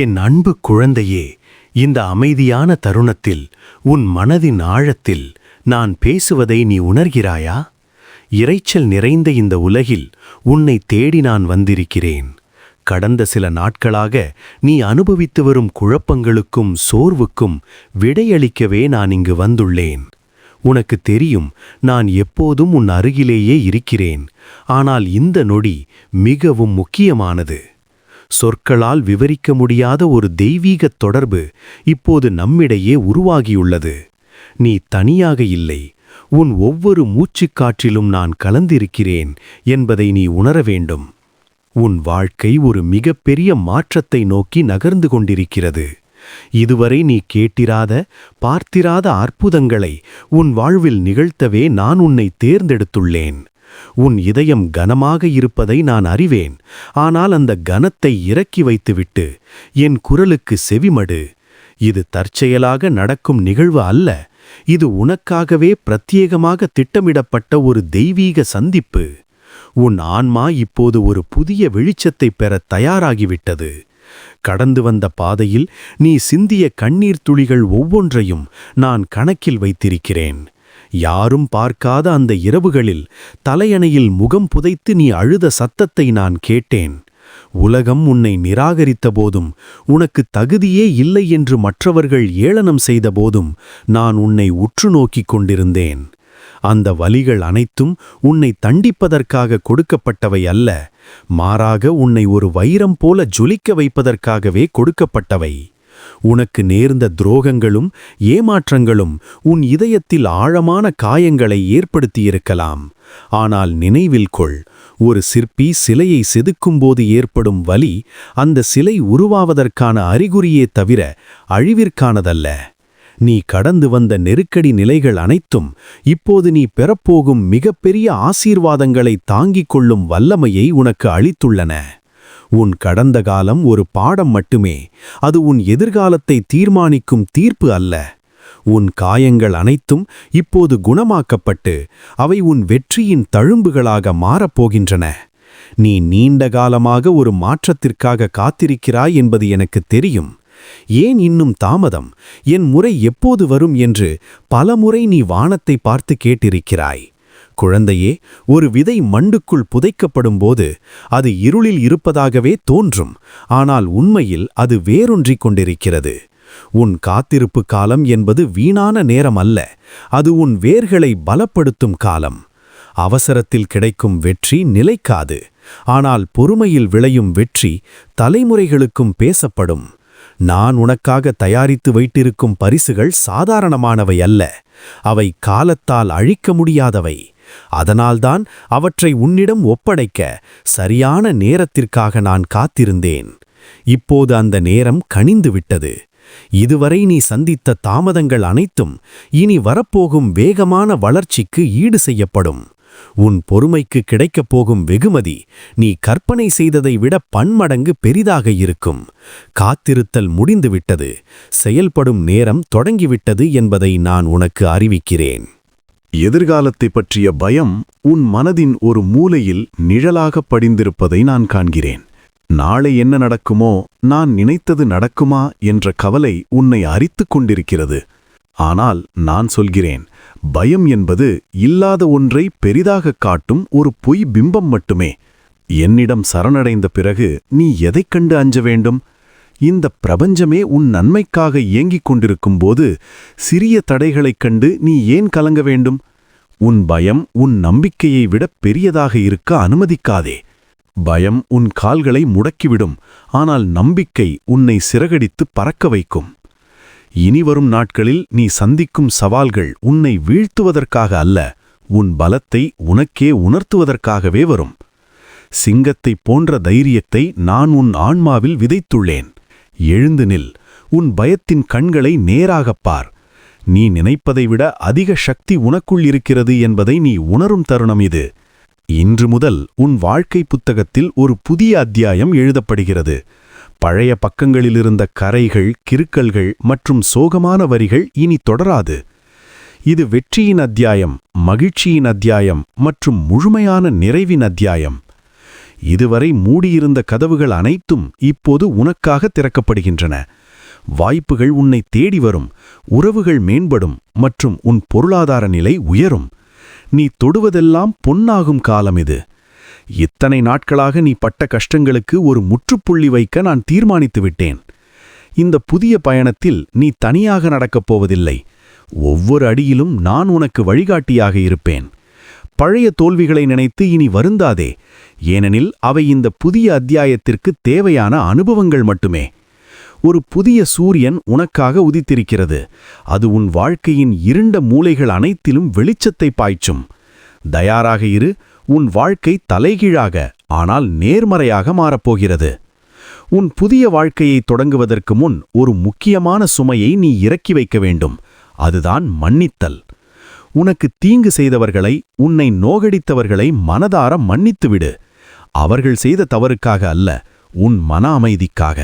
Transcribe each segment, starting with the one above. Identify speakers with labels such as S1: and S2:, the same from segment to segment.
S1: என் அன்பு குழந்தையே இந்த அமைதியான தருணத்தில் உன் மனதின் ஆழத்தில் நான் பேசுவதை நீ உணர்கிறாயா? இரைச்சல் நிறைந்த இந்த உலகில் உன்னை தேடி நான் வந்திருக்கிறேன். கடந்த சில நாட்களாக நீ அனுபவித்து வரும் குழப்பங்களுக்கும் சோர்வுக்கும் விடையளிக்கவே நான் இங்கு வந்துள்ளேன். உனக்கு தெரியும் நான் எப்போதும் உன் அருகிலேயே இருக்கிறேன். ஆனால் இந்த நொடி மிகவும் முக்கியமானது. சொற்களால் விவரிக்க முடியாத ஒரு தெய்வீகத் தொடர்பு இப்போது நம்மிடையே உருவாகியுள்ளது. நீ தனியாக இல்லை உன் ஒவ்வொரு மூச்சுக்காற்றிலும் நான் கலந்திருக்கிறேன் என்பதை நீ உணர வேண்டும். உன் வாழ்க்கை ஒரு மிகப்பெரிய மாற்றத்தை நோக்கி நகர்ந்து கொண்டிருக்கிறது. இதுவரை நீ கேட்டிராத பார்த்திராத அற்புதங்களை உன் வாழ்வில் நிகழ்த்தவே நான் உன்னை தேர்ந்தெடுத்துள்ளேன். உன் இதயம் கனமாக இருப்பதை நான் அறிவேன். ஆனால் அந்த கனத்தை இறக்கி வைத்துவிட்டு என் குரலுக்கு செவிமடு. இது தற்செயலாக நடக்கும் நிகழ்வு அல்ல. இது உனக்காகவே பிரத்யேகமாக திட்டமிடப்பட்ட ஒரு தெய்வீக சந்திப்பு. உன் ஆன்மா இப்போது ஒரு புதிய வெளிச்சத்தை பெற தயாராகிவிட்டது. கடந்து வந்த பாதையில் நீ சிந்திய கண்ணீர் துளிகள் ஒவ்வொன்றையும் நான் கணக்கில் வைத்திருக்கிறேன். யாரும் பார்க்காத அந்த இரவுகளில் தலையணையில் முகம் புதைத்து நீ அழுத சத்தத்தை நான் கேட்டேன். உலகம் உன்னை நிராகரித்த போதும் உனக்கு தகுதியே இல்லை என்று மற்றவர்கள் ஏளனம் செய்த போதும் நான் உன்னை உற்று நோக்கிக் கொண்டிருந்தேன். அந்த வலிகள் அனைத்தும் உன்னை தண்டிப்பதற்காக கொடுக்கப்பட்டவை அல்ல மாறாக உன்னை ஒரு வைரம் போல ஜொலிக்க வைப்பதற்காகவே கொடுக்கப்பட்டவை. உனக்கு நேர்ந்த துரோகங்களும் ஏமாற்றங்களும் உன் இதயத்தில் ஆழமான காயங்களை ஏற்படுத்தியிருக்கலாம். ஆனால் நினைவில் கொள் ஒரு சிற்பி சிலையை செதுக்கும்போது ஏற்படும் வலி அந்த சிலை உருவாவதற்கான அறிகுறியே தவிர அழிவிற்கானதல்ல. நீ கடந்து வந்த நெருக்கடி நிலைகள் அனைத்தும் இப்போது நீ பெறப்போகும் மிகப்பெரிய ஆசீர்வாதங்களை தாங்கிக் கொள்ளும் வல்லமையை உனக்கு அளித்துள்ளன. உன் கடந்த காலம் ஒரு பாடம் மட்டுமே. அது உன் எதிர்காலத்தை தீர்மானிக்கும் தீர்ப்பு அல்ல. உன் காயங்கள் அனைத்தும் இப்போது குணமாக்கப்பட்டு அவை உன் வெற்றியின் தழும்புகளாக மாறப்போகின்றன நீ நீண்ட காலமாக ஒரு மாற்றத்திற்காக காத்திருக்கிறாய் என்பது எனக்கு தெரியும். ஏன் இன்னும் தாமதம்? என் முறை எப்போது வரும் என்று பலமுறை நீ வானத்தை பார்த்து கேட்டிருக்கிறாய். குழந்தையே ஒரு விதை மண்டுக்குள் புதைக்கப்படும்போது அது இருளில் இருப்பதாகவே தோன்றும். ஆனால் உண்மையில் அது வேரொன்றிக் கொண்டிருக்கிறது. உன் காத்திருப்பு காலம் என்பது வீணான நேரம் அல்ல. அது உன் வேர்களை பலப்படுத்தும் காலம். அவசரத்தில் கிடைக்கும் வெற்றி நிலைக்காது. ஆனால் பொறுமையில் விளையும் வெற்றி தலைமுறைகளுக்கும் பேசப்படும். நான் உனக்காக தயாரித்து வைத்திருக்கும் பரிசுகள் சாதாரணமானவை அல்ல. அவை காலத்தால் அழிக்க முடியாதவை. அதனால்தான் அவற்றை உன்னிடம் ஒப்படைக்க சரியான நேரத்திற்காக நான் காத்திருந்தேன். இப்போது அந்த நேரம் கனிந்துவிட்டது. இதுவரை நீ சந்தித்த தாமதங்கள் அனைத்தும் இனி வரப்போகும் வேகமான வளர்ச்சிக்கு ஈடு செய்யப்படும். உன் பொறுமைக்கு கிடைக்கப் போகும் வெகுமதி நீ கற்பனை செய்ததை விட பன்மடங்கு பெரிதாக இருக்கும். காத்திருத்தல் முடிந்துவிட்டது. செயல்படும் நேரம் தொடங்கிவிட்டது என்பதை நான் உனக்கு அறிவிக்கிறேன்.
S2: எதிர்காலத்தை பற்றிய பயம் உன் மனதின் ஒரு மூலையில் நிழலாக படிந்திருப்பதை நான் காண்கிறேன். நாளை என்ன நடக்குமோ நான் நினைத்தது நடக்குமா என்ற கவலை உன்னை அரித்துக் கொண்டிருக்கிறது. ஆனால் நான் சொல்கிறேன் பயம் என்பது இல்லாத ஒன்றை பெரிதாகக் காட்டும் ஒரு பொய் பிம்பம் மட்டுமே. என்னிடம் சரணடைந்த பிறகு நீ எதைக் கண்டு அஞ்ச வேண்டும்? இந்த பிரபஞ்சமே உன் நன்மைக்காக இயங்கிக் கொண்டிருக்கும்போது சிறிய தடைகளைக் கண்டு நீ ஏன் கலங்க வேண்டும்? உன் பயம் உன் நம்பிக்கையை விட பெரியதாக இருக்க அனுமதிக்காதே. பயம் உன் கால்களை முடக்கிவிடும் ஆனால் நம்பிக்கை உன்னை சிறகடித்து பறக்க வைக்கும். இனிவரும் நாட்களில் நீ சந்திக்கும் சவால்கள் உன்னை வீழ்த்துவதற்காக அல்ல உன் பலத்தை உனக்கே உணர்த்துவதற்காகவே வரும். சிங்கத்தைப் போன்ற தைரியத்தை நான் உன் ஆன்மாவில் விதைத்துள்ளேன். எழுந்து நில். உன் பயத்தின் கண்களை நேராகப் பார். நீ நினைப்பதை விட அதிக சக்தி உனக்குள் இருக்கிறது என்பதை நீ உணரும் தருணம் இது. இன்று முதல் உன் வாழ்க்கை புத்தகத்தில் ஒரு புதிய அத்தியாயம் எழுதப்படுகிறது. பழைய பக்கங்களிலிருந்த கரைகள் கிறுக்கல்கள் மற்றும் சோகமான வரிகள் இனி தொடராது. இது வெற்றியின் அத்தியாயம் மகிழ்ச்சியின் அத்தியாயம் மற்றும் முழுமையான நிறைவின் அத்தியாயம்.
S3: இதுவரை மூடியிருந்த கதவுகள் அனைத்தும் இப்போது உனக்காக திறக்கப்படுகின்றன. வாய்ப்புகள் உன்னை தேடி வரும் உறவுகள் மேம்படும் மற்றும் உன் பொருளாதார நிலை உயரும். நீ தொடுவதெல்லாம் பொன்னாகும் காலம் இது. இத்தனை நாட்களாக நீ பட்ட கஷ்டங்களுக்கு ஒரு முற்றுப்புள்ளி வைக்க நான் தீர்மானித்து விட்டேன். இந்த புதிய பயணத்தில் நீ தனியாக நடக்கப் போவதில்லை. ஒவ்வொரு அடியிலும் நான் உனக்கு வழிகாட்டியாக இருப்பேன். பழைய தோல்விகளை நினைத்து இனி வருந்தாதே. ஏனெனில் அவை இந்த புதிய அத்தியாயத்திற்கு தேவையான அனுபவங்கள் மட்டுமே. ஒரு புதிய சூரியன் உனக்காக உதித்திருக்கிறது. அது உன் வாழ்க்கையின் இருண்ட மூலைகள் அனைத்திலும் வெளிச்சத்தை பாய்ச்சும். தயாராக இரு உன் வாழ்க்கை தலைகீழாக ஆனால் நேர்மறையாக மாறப்போகிறது. உன் புதிய வாழ்க்கையை தொடங்குவதற்கு முன் ஒரு முக்கியமான சுமையை நீ இறக்கி வைக்க வேண்டும். அதுதான் மன்னித்தல். உனக்கு தீங்கு செய்தவர்களை உன்னை நோகடித்தவர்களை மனதார மன்னித்துவிடு. அவர்கள் செய்த தவறுக்காக அல்ல உன் மன அமைதிக்காக.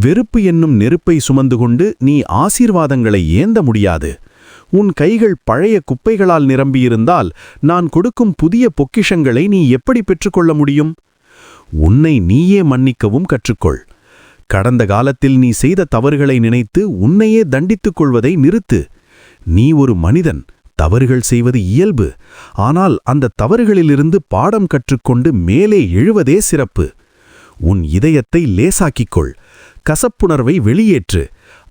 S3: வெறுப்பு என்னும் நெருப்பை சுமந்து கொண்டு நீ ஆசீர்வாதங்களை ஏந்த முடியாது. உன் கைகள் பழைய குப்பைகளால் நிரம்பியிருந்தால் நான் கொடுக்கும் புதிய பொக்கிஷங்களை நீ எப்படி பெற்றுக்கொள்ள முடியும்? உன்னை நீயே மன்னிக்கவும் கற்றுக்கொள். கடந்த காலத்தில் நீ செய்த தவறுகளை நினைத்து உன்னையே தண்டித்துக் கொள்வதை நிறுத்து. நீ ஒரு மனிதன் தவறுகள் செய்வது இயல்பு. ஆனால் அந்த தவறுகளிலிருந்து பாடம் கற்றுக்கொண்டு மேலே எழுவதே சிறப்பு. உன் இதயத்தை லேசாக்கிக்கொள். கசப்புணர்வை வெளியேற்று.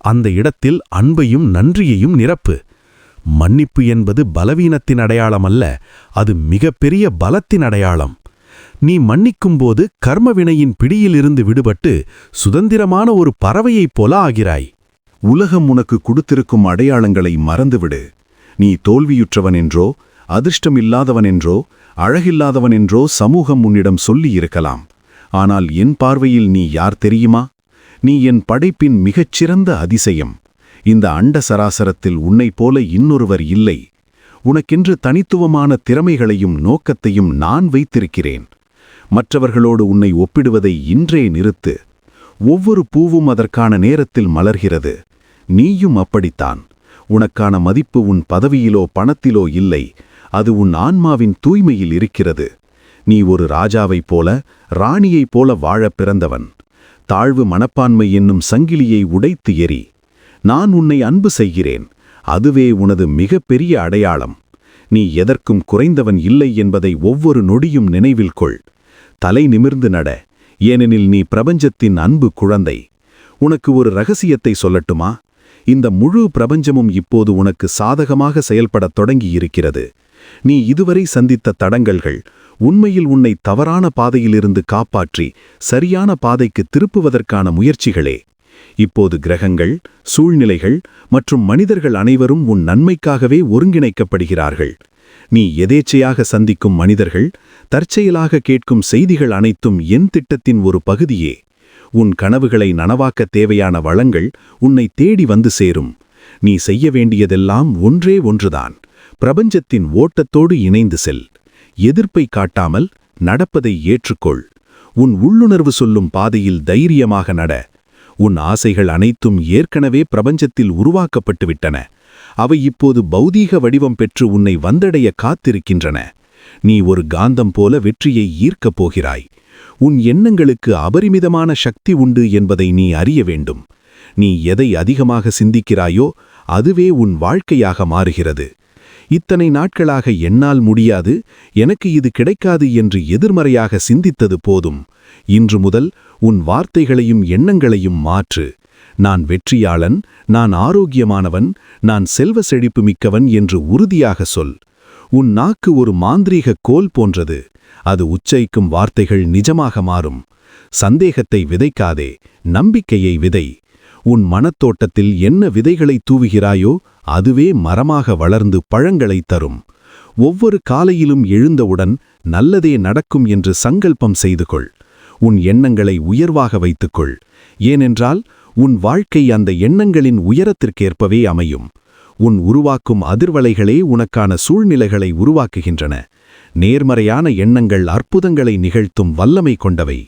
S3: அந்த இடத்தில் அன்பையும் நன்றியையும் நிரப்பு. மன்னிப்பு என்பது பலவீனத்தின் அடையாளமல்ல அது மிகப்பெரிய பலத்தின் அடையாளம். நீ மன்னிக்கும்போது கர்மவினையின் பிடியிலிருந்து விடுபட்டு சுதந்திரமான ஒரு பறவையைப் போல ஆகிறாய்.
S1: உலகம் உனக்கு கொடுத்திருக்கும் அடையாளங்களை மறந்துவிடு. நீ தோல்வியுற்றவன் என்றோ அழகில்லாதவனென்றோ என்றோ அழகில்லாதவன் என்றோ சமூகம் உன்னிடம் சொல்லி இருக்கலாம். ஆனால் என் பார்வையில் நீ யார் தெரியுமா? நீ என் படைப்பின் மிகச்சிறந்த அதிசயம். இந்த அண்ட சராசரத்தில் உன்னைப் போல இன்னொருவர் இல்லை. உனக்கென்று தனித்துவமான திறமைகளையும் நோக்கத்தையும் நான் வைத்திருக்கிறேன். மற்றவர்களோடு உன்னை ஒப்பிடுவதை இன்றே நிறுத்து. ஒவ்வொரு பூவும் அதற்கான நேரத்தில் மலர்கிறது. நீயும் அப்படித்தான். உனக்கான மதிப்பு உன் பதவியிலோ பணத்திலோ இல்லை அது உன் ஆன்மாவின் தூய்மையில் இருக்கிறது. நீ ஒரு ராஜாவைப் போல ராணியைப் போல வாழப் பிறந்தவன். தாழ்வு மனப்பான்மை என்னும் சங்கிலியை உடைத்து எறி நான் உன்னை அன்பு செய்கிறேன் அதுவே உனது மிகப்பெரிய அடையாளம். நீ எதற்கும் குறைந்தவன் இல்லை என்பதை ஒவ்வொரு நொடியும் நினைவில் கொள். தலை நிமிர்ந்து நட ஏனெனில் நீ பிரபஞ்சத்தின் அன்பு குழந்தை. உனக்கு ஒரு ரகசியத்தை சொல்லட்டுமா? இந்த முழு பிரபஞ்சமும் இப்போது உனக்கு சாதகமாக செயல்படத் தொடங்கியிருக்கிறது. நீ இதுவரை சந்தித்த தடங்கல்கள் உண்மையில் உன்னை தவறான பாதையிலிருந்து காப்பாற்றி சரியான பாதைக்கு திருப்புவதற்கான முயற்சிகளே. இப்போது கிரகங்கள் சூழ்நிலைகள் மற்றும் மனிதர்கள் அனைவரும் உன் நன்மைக்காகவே ஒருங்கிணைக்கப்படுகிறார்கள். நீ எதேச்சையாக சந்திக்கும் மனிதர்கள் தற்செயலாக கேட்கும் செய்திகள் அனைத்தும் என் திட்டத்தின் ஒரு பகுதியே. உன் கனவுகளை நனவாக்க தேவையான வளங்கள் உன்னை தேடி வந்து சேரும். நீ செய்ய வேண்டியதெல்லாம் ஒன்றே ஒன்றுதான். பிரபஞ்சத்தின் ஓட்டத்தோடு இணைந்து செல். எதிர்ப்பை காட்டாமல் நடப்பதை ஏற்றுக்கொள். உன் உள்ளுணர்வு சொல்லும் பாதையில் தைரியமாக நட. உன் ஆசைகள் அனைத்தும் ஏற்கனவே பிரபஞ்சத்தில் உருவாக்கப்பட்டுவிட்டன. அவை இப்போது பௌதீக வடிவம் பெற்று உன்னை வந்தடைய காத்திருக்கின்றன. நீ ஒரு காந்தம் போல வெற்றியை ஈர்க்கப் போகிறாய். உன் எண்ணங்களுக்கு அபரிமிதமான சக்தி உண்டு என்பதை நீ அறிய வேண்டும். நீ எதை அதிகமாக சிந்திக்கிறாயோ அதுவே உன் வாழ்க்கையாக மாறுகிறது. இத்தனை நாட்களாக என்னால் முடியாது எனக்கு இது கிடைக்காது என்று எதிர்மறையாக சிந்தித்தது போதும். இன்று முதல் உன் வார்த்தைகளையும் எண்ணங்களையும் மாற்று. நான் வெற்றியாளன் நான் ஆரோக்கியமானவன் நான் செல்வ செழிப்பு மிக்கவன் என்று உறுதியாக சொல். உன் நாக்கு ஒரு மாந்திரீக கோல் போன்றது. அது உச்சரிக்கும் வார்த்தைகள் நிஜமாக மாறும். சந்தேகத்தை விதைக்காதே நம்பிக்கையை விதை. உன் மனத்தோட்டத்தில் என்ன விதைகளை தூவுகிறாயோ அதுவே மரமாக வளர்ந்து பழங்களை தரும். ஒவ்வொரு காலையிலும் எழுந்தவுடன் நல்லதே நடக்கும் என்று சங்கல்பம் செய்து கொள். உன் எண்ணங்களை உயர்வாக வைத்துக்கொள் ஏனென்றால் உன் வாழ்க்கை அந்த எண்ணங்களின் உயரத்திற்கேற்பவே அமையும். உன் உருவாக்கும் அதிர்வலைகளே உனக்கான சூழ்நிலைகளை உருவாக்குகின்றன. நேர்மறையான எண்ணங்கள் அற்புதங்களை நிகழ்த்தும் வல்லமை கொண்டவை.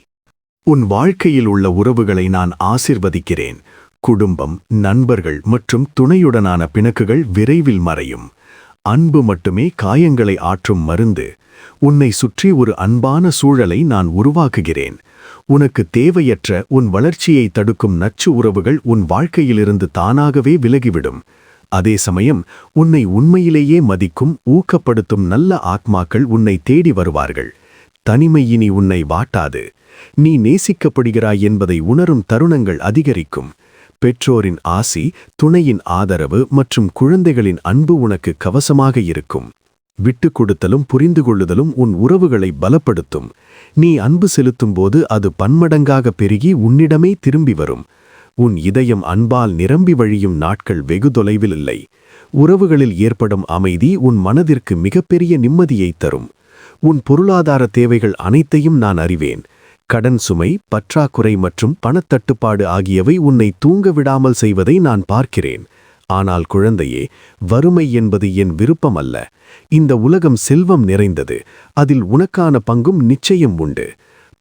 S4: உன் வாழ்க்கையில் உள்ள உறவுகளை நான் ஆசிர்வதிக்கிறேன். குடும்பம் நண்பர்கள் மற்றும் துணையுடனான பிணக்குகள் விரைவில் மறையும்.
S1: அன்பு மட்டுமே காயங்களை ஆற்றும் மருந்து. உன்னை சுற்றி ஒரு அன்பான சூழலை நான் உருவாக்குகிறேன். உனக்கு தேவையற்ற உன் வளர்ச்சியை தடுக்கும் நச்சு உறவுகள் உன் வாழ்க்கையிலிருந்து தானாகவே விலகிவிடும். அதே சமயம் உன்னை உண்மையிலேயே மதிக்கும் ஊக்கப்படுத்தும் நல்ல ஆத்மாக்கள் உன்னை தேடி வருவார்கள். தனிமை இனி உன்னை வாட்டாது. நீ நேசிக்கப்படுகிறாய் என்பதை உணரும் தருணங்கள் அதிகரிக்கும். பெற்றோரின் ஆசி துணையின் ஆதரவு மற்றும் குழந்தைகளின் அன்பு உனக்கு கவசமாக இருக்கும். விட்டு கொடுத்தலும் புரிந்து கொள்ளுதலும் உன் உறவுகளை பலப்படுத்தும். நீ அன்பு செலுத்தும் போது அது பன்மடங்காக பெருகி உன்னிடமே திரும்பி வரும். உன் இதயம் அன்பால் நிரம்பி வழியும் நாட்கள் வெகு தொலைவில் இல்லை. உறவுகளில் ஏற்படும் அமைதி உன் மனதிற்கு மிகப்பெரிய நிம்மதியை தரும். உன் பொருளாதார தேவைகள் அனைத்தையும் நான் அறிவேன். கடன் சுமை பற்றாக்குறை மற்றும் பணத்தட்டுப்பாடு ஆகியவை உன்னை தூங்க விடாமல் செய்வதை நான் பார்க்கிறேன். ஆனால் குழந்தையே வறுமை என்பது என் விருப்பம் அல்ல. இந்த உலகம் செல்வம் நிறைந்தது. அதில் உனக்கான பங்கும் நிச்சயம் உண்டு.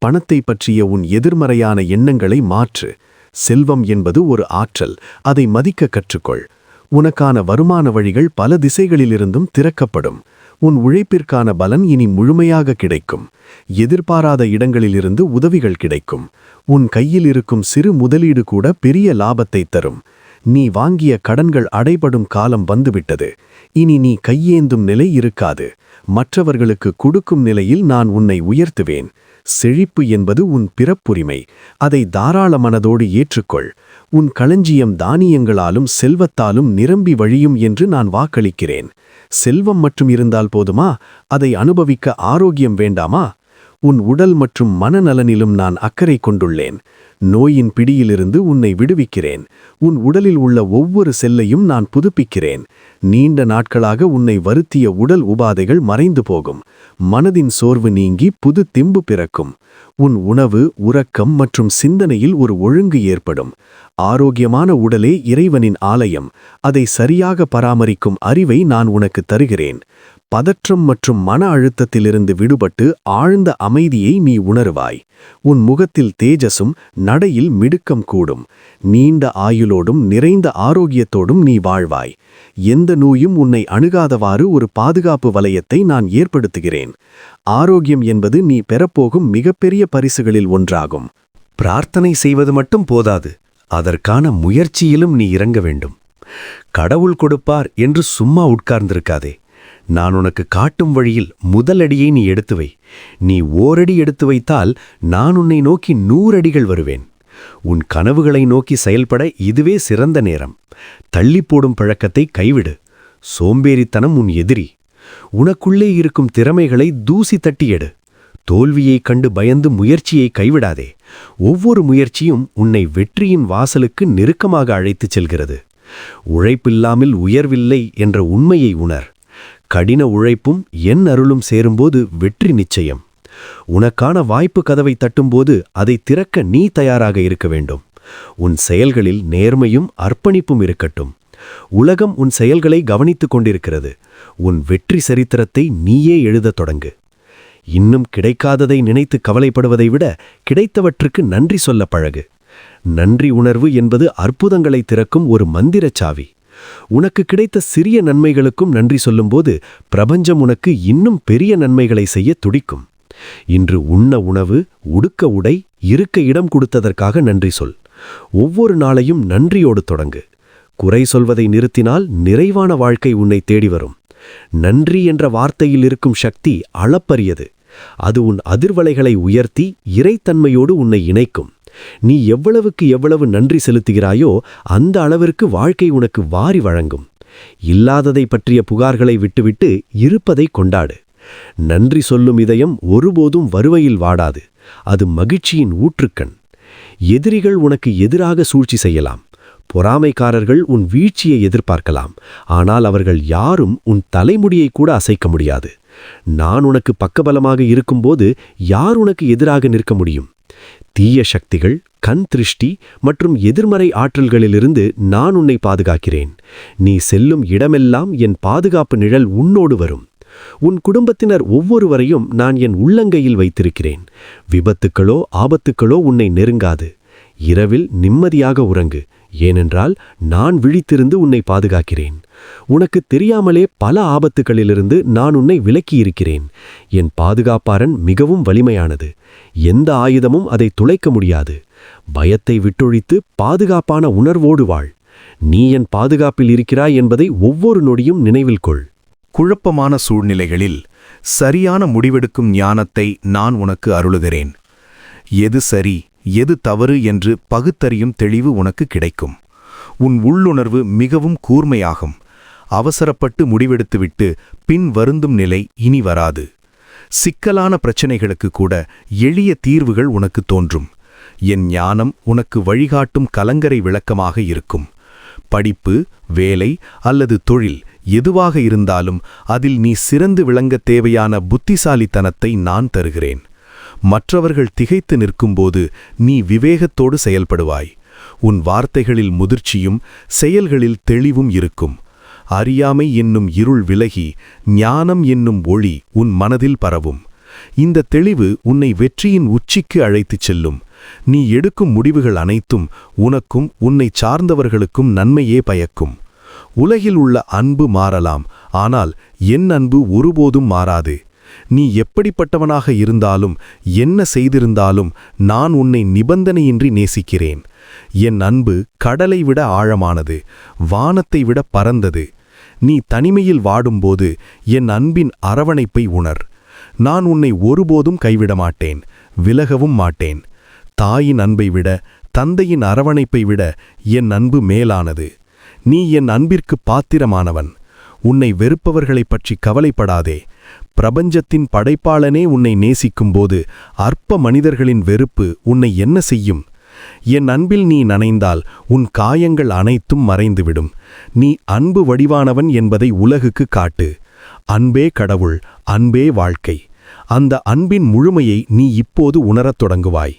S1: பணத்தை பற்றிய உன் எதிர்மறையான எண்ணங்களை மாற்று. செல்வம் என்பது ஒரு ஆற்றல் அதை மதிக்க கற்றுக்கொள். உனக்கான வருமான வழிகள் பல திசைகளிலிருந்தும் திறக்கப்படும். உன் உழைப்பிற்கான பலன் இனி முழுமையாக கிடைக்கும். எதிர்பாராத இடங்களிலிருந்து உதவிகள் கிடைக்கும். உன் கையில் இருக்கும் சிறு முதலீடு கூட பெரிய லாபத்தை தரும். நீ வாங்கிய கடன்கள் அடைபடும் காலம் வந்துவிட்டது. இனி நீ கையேந்தும் நிலை இருக்காது. மற்றவர்களுக்கு கொடுக்கும் நிலையில் நான் உன்னை உயர்த்துவேன். செழிப்பு என்பது உன் பிறப்புரிமை. அதை தாராள மனதோடு ஏற்றுக்கொள். உன் களஞ்சியம் தானியங்களாலும் செல்வத்தாலும் நிரம்பி வழியும் என்று நான் வாக்களிக்கிறேன். செல்வம் மட்டும் இருந்தால் போதுமா? அதை அனுபவிக்க ஆரோக்கியம் வேண்டாமா? உன் உடல் மற்றும் மனநலனிலும் நான் அக்கறை கொண்டுள்ளேன். நோயின் பிடியிலிருந்து உன்னை விடுவிக்கிறேன். உன் உடலில் உள்ள ஒவ்வொரு செல்லையும் நான் புதுப்பிக்கிறேன். நீண்ட நாட்களாக உன்னை வருத்திய உடல் உபாதைகள் மறைந்து போகும். மனதின் சோர்வு நீங்கி புது திம்பு பிறக்கும். உன் உணவு உறக்கம் மற்றும் சிந்தனையில் ஒரு ஒழுங்கு ஏற்படும். ஆரோக்கியமான உடலே இறைவனின் ஆலயம். அதை சரியாக பராமரிக்கும் அறிவை நான் உனக்கு தருகிறேன். பதற்றம் மற்றும் மன அழுத்தத்திலிருந்து விடுபட்டு ஆழ்ந்த அமைதியை நீ உணருவாய். உன் முகத்தில் தேஜஸும் நடையில் மிடுக்கம் கூடும். நீண்ட ஆயுளோடும் நிறைந்த ஆரோக்கியத்தோடும் நீ வாழ்வாய். எந்த நோயும் உன்னை அணுகாதவாறு ஒரு பாதுகாப்பு வலயத்தை நான் ஏற்படுத்துகிறேன். ஆரோக்கியம் என்பது நீ பெறப்போகும் மிகப்பெரிய பரிசுகளில் ஒன்றாகும்.
S5: பிரார்த்தனை செய்வது மட்டும் போதாது. அதற்கான முயற்சியிலும் நீ இறங்க வேண்டும். கடவுள் கொடுப்பார் என்று சும்மா உட்கார்ந்திருக்காதே. நான் உனக்கு காட்டும் வழியில் முதல் அடியை நீ எடுத்து வை. நீ ஓரடி எடுத்து வைத்தால் நான் உன்னை நோக்கி நூறடிகள் வருவேன். உன் கனவுகளை நோக்கி செயல்பட இதுவே சிறந்த நேரம். தள்ளி போடும் பழக்கத்தை கைவிடு. சோம்பேறித்தனம் உன் எதிரி. உனக்குள்ளே இருக்கும் திறமைகளை தூசி தட்டியெடு தோல்வியைக் கண்டு பயந்து முயற்சியை கைவிடாதே. ஒவ்வொரு முயற்சியும் உன்னை வெற்றியின் வாசலுக்கு நெருக்கமாக அழைத்துச் செல்கிறது. உழைப்பில்லாமல் உயர்வில்லை என்ற உண்மையை உணர். கடின உழைப்பும் என் அருளும் சேரும்போது வெற்றி நிச்சயம். உனக்கான வாய்ப்பு கதவை தட்டும்போது அதை திறக்க நீ தயாராக இருக்க வேண்டும். உன் செயல்களில் நேர்மையும் அர்ப்பணிப்பும் இருக்கட்டும். உலகம் உன் செயல்களை கவனித்துக் கொண்டிருக்கிறது. உன் வெற்றி சரித்திரத்தை நீயே எழுதத் தொடங்கு. இன்னும் கிடைக்காததை நினைத்து கவலைப்படுவதை விட கிடைத்தவற்றுக்கு நன்றி சொல்ல பழகு. நன்றி உணர்வு என்பது அற்புதங்களை திறக்கும் ஒரு மந்திரச் சாவி. உனக்கு கிடைத்த சிறிய நன்மைகளுக்கும் நன்றி சொல்லும்போது பிரபஞ்சம் உனக்கு இன்னும் பெரிய நன்மைகளை செய்ய துடிக்கும். இன்று உண்ண உணவு உடுக்க உடை இருக்க இடம் கொடுத்ததற்காக நன்றி சொல். ஒவ்வொரு நாளையும் நன்றியோடு தொடங்கு. குறை சொல்வதை நிறுத்தினால் நிறைவான வாழ்க்கை உன்னை தேடி வரும். நன்றி என்ற வார்த்தையில் இருக்கும் சக்தி அளப்பரியது. அது உன் அதிர்வலைகளை உயர்த்தி இறைத்தன்மையோடு உன்னை இணைக்கும். நீ எவ்வளவுக்கு எவ்வளவு நன்றி செலுத்துகிறாயோ அந்த அளவிற்கு வாழ்க்கை உனக்கு வாரி வழங்கும். இல்லாததை பற்றிய புகார்களை விட்டுவிட்டு இருப்பதை கொண்டாடு. நன்றி சொல்லும் இதயம் ஒருபோதும் வருவையில் வாடாது. அது மகிழ்ச்சியின் ஊற்றுக்கண். எதிரிகள் உனக்கு எதிராக சூழ்ச்சி செய்யலாம். பொறாமைக்காரர்கள் உன் வீழ்ச்சியை எதிர்பார்க்கலாம். ஆனால் அவர்கள் யாரும் உன் தலைமுடியை கூட அசைக்க முடியாது. நான் உனக்கு பக்கபலமாக இருக்கும்போது யார் உனக்கு எதிராக நிற்க முடியும்? தீய சக்திகள் கண் திருஷ்டி மற்றும் எதிர்மறை ஆற்றல்களிலிருந்து நான் உன்னை பாதுகாக்கிறேன். நீ செல்லும் இடமெல்லாம் என் பாதுகாப்பு நிழல் உன்னோடு வரும். உன் குடும்பத்தினர் ஒவ்வொருவரையும் நான் என் உள்ளங்கையில் வைத்திருக்கிறேன். விபத்துக்களோ ஆபத்துக்களோ உன்னை நெருங்காது.
S6: இரவில் நிம்மதியாக உறங்கு. ஏனென்றால் நான் விழித்திருந்து உன்னை பாதுகாக்கிறேன். உனக்கு தெரியாமலே பல ஆபத்துகளிலிருந்து நான் உன்னை விலக்கியிருக்கிறேன். என் பாதுகாப்பாரன் மிகவும் வலிமையானது. எந்த ஆயுதமும் அதை துளைக்க முடியாது. பயத்தை விட்டொழித்து பாதுகாப்பான உணர்வோடு வாழ். நீ என் பாதுகாப்பில் இருக்கிறாய் என்பதை ஒவ்வொரு நொடியும் நினைவில் கொள்.
S1: குழப்பமான சூழ்நிலைகளில் சரியான முடிவெடுக்கும் ஞானத்தை நான் உனக்கு அருளுகிறேன். எது சரி? எது தவறு என்று பகுத்தறியும் தெளிவு உனக்கு கிடைக்கும். உன் உள்ளுணர்வு மிகவும் கூர்மையாகும். அவசரப்பட்டு முடிவெடுத்துவிட்டு பின் வருந்தும் நிலை இனி வராது. சிக்கலான பிரச்சனைகளுக்கு கூட எளிய தீர்வுகள் உனக்கு தோன்றும். என் ஞானம் உனக்கு வழிகாட்டும் கலங்கரை விளக்கமாக இருக்கும். படிப்பு வேலை அல்லது தொழில் எதுவாக இருந்தாலும் அதில் நீ சிறந்து விளங்க தேவையான புத்திசாலித்தனத்தை நான் தருகிறேன். மற்றவர்கள் திகைத்து நிற்கும்போது நீ விவேகத்தோடு செயல்படுவாய். உன் வார்த்தைகளில் முதிர்ச்சியும் செயல்களில் தெளிவும் இருக்கும். அறியாமை என்னும் இருள் விலகி ஞானம் என்னும் ஒளி உன் மனதில் பரவும். இந்த தெளிவு உன்னை வெற்றியின் உச்சிக்கு அழைத்துச் செல்லும். நீ எடுக்கும் முடிவுகள் அனைத்தும் உனக்கும் உன்னை சார்ந்தவர்களுக்கும் நன்மையே பயக்கும். உலகில் உள்ள அன்பு மாறலாம் ஆனால் என் அன்பு ஒருபோதும் மாறாது. நீ எப்படிப்பட்டவனாக இருந்தாலும் என்ன செய்திருந்தாலும் நான் உன்னை நிபந்தனையின்றி நேசிக்கிறேன். என் அன்பு கடலை விட ஆழமானது வானத்தை விட பரந்தது. நீ தனிமையில் வாடும்போது என் அன்பின் அரவணைப்பை உணர். நான் உன்னை ஒருபோதும் கைவிட மாட்டேன் விலகவும் மாட்டேன். தாயின் அன்பை விட தந்தையின் அரவணைப்பை விட என் அன்பு மேலானது. நீ என் அன்பிற்கு பாத்திரமானவன். உன்னை வெறுப்பவர்களைப் பற்றி கவலைப்படாதே. பிரபஞ்சத்தின் படைப்பாளனே உன்னை நேசிக்கும்போது அற்ப மனிதர்களின் வெறுப்பு உன்னை என்ன செய்யும்? என் அன்பில் நீ நனைந்தால் உன் காயங்கள் அனைத்தும் மறைந்துவிடும். நீ அன்பு வடிவானவன் என்பதை உலகுக்கு காட்டு. அன்பே கடவுள் அன்பே வாழ்க்கை. அந்த அன்பின் முழுமையை நீ இப்போது உணரத் தொடங்குவாய்.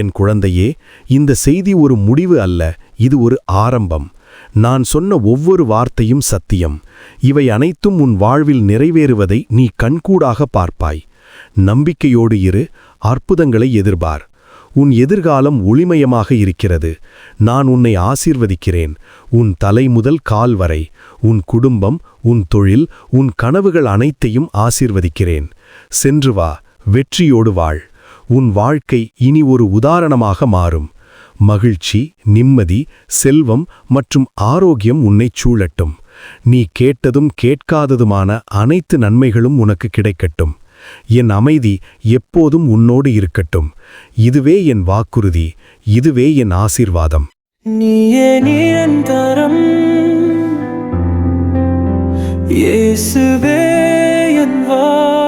S1: என் குழந்தையே இந்த செய்தி ஒரு முடிவு அல்ல இது ஒரு ஆரம்பம். நான் சொன்ன ஒவ்வொரு வார்த்தையும் சத்தியம். இவை அனைத்தும் உன் வாழ்வில் நிறைவேறுவதை நீ கண்கூடாக பார்ப்பாய். நம்பிக்கையோடு இரு அற்புதங்களை எதிர்பார். உன் எதிர்காலம் ஒளிமயமாக இருக்கிறது. நான் உன்னை ஆசீர்வதிக்கிறேன். உன் தலை முதல் கால் வரை உன் குடும்பம் உன் தொழில் உன் கனவுகள் அனைத்தையும் ஆசீர்வதிக்கிறேன். சென்று வா வெற்றியோடு வாழ். உன் வாழ்க்கை இனி ஒரு உதாரணமாக மாறும். மகிழ்ச்சி நிம்மதி செல்வம் மற்றும் ஆரோக்கியம் உன்னைச் சூழட்டும். நீ கேட்டதும் கேட்காததுமான அனைத்து நன்மைகளும் உனக்கு கிடைக்கட்டும். என் அமைதி எப்போதும் உன்னோடு இருக்கட்டும். இதுவே என் வாக்குறுதி இதுவே என் ஆசீர்வாதம்.
S7: நீயே நிரந்தரம். இயேசுவே என் வா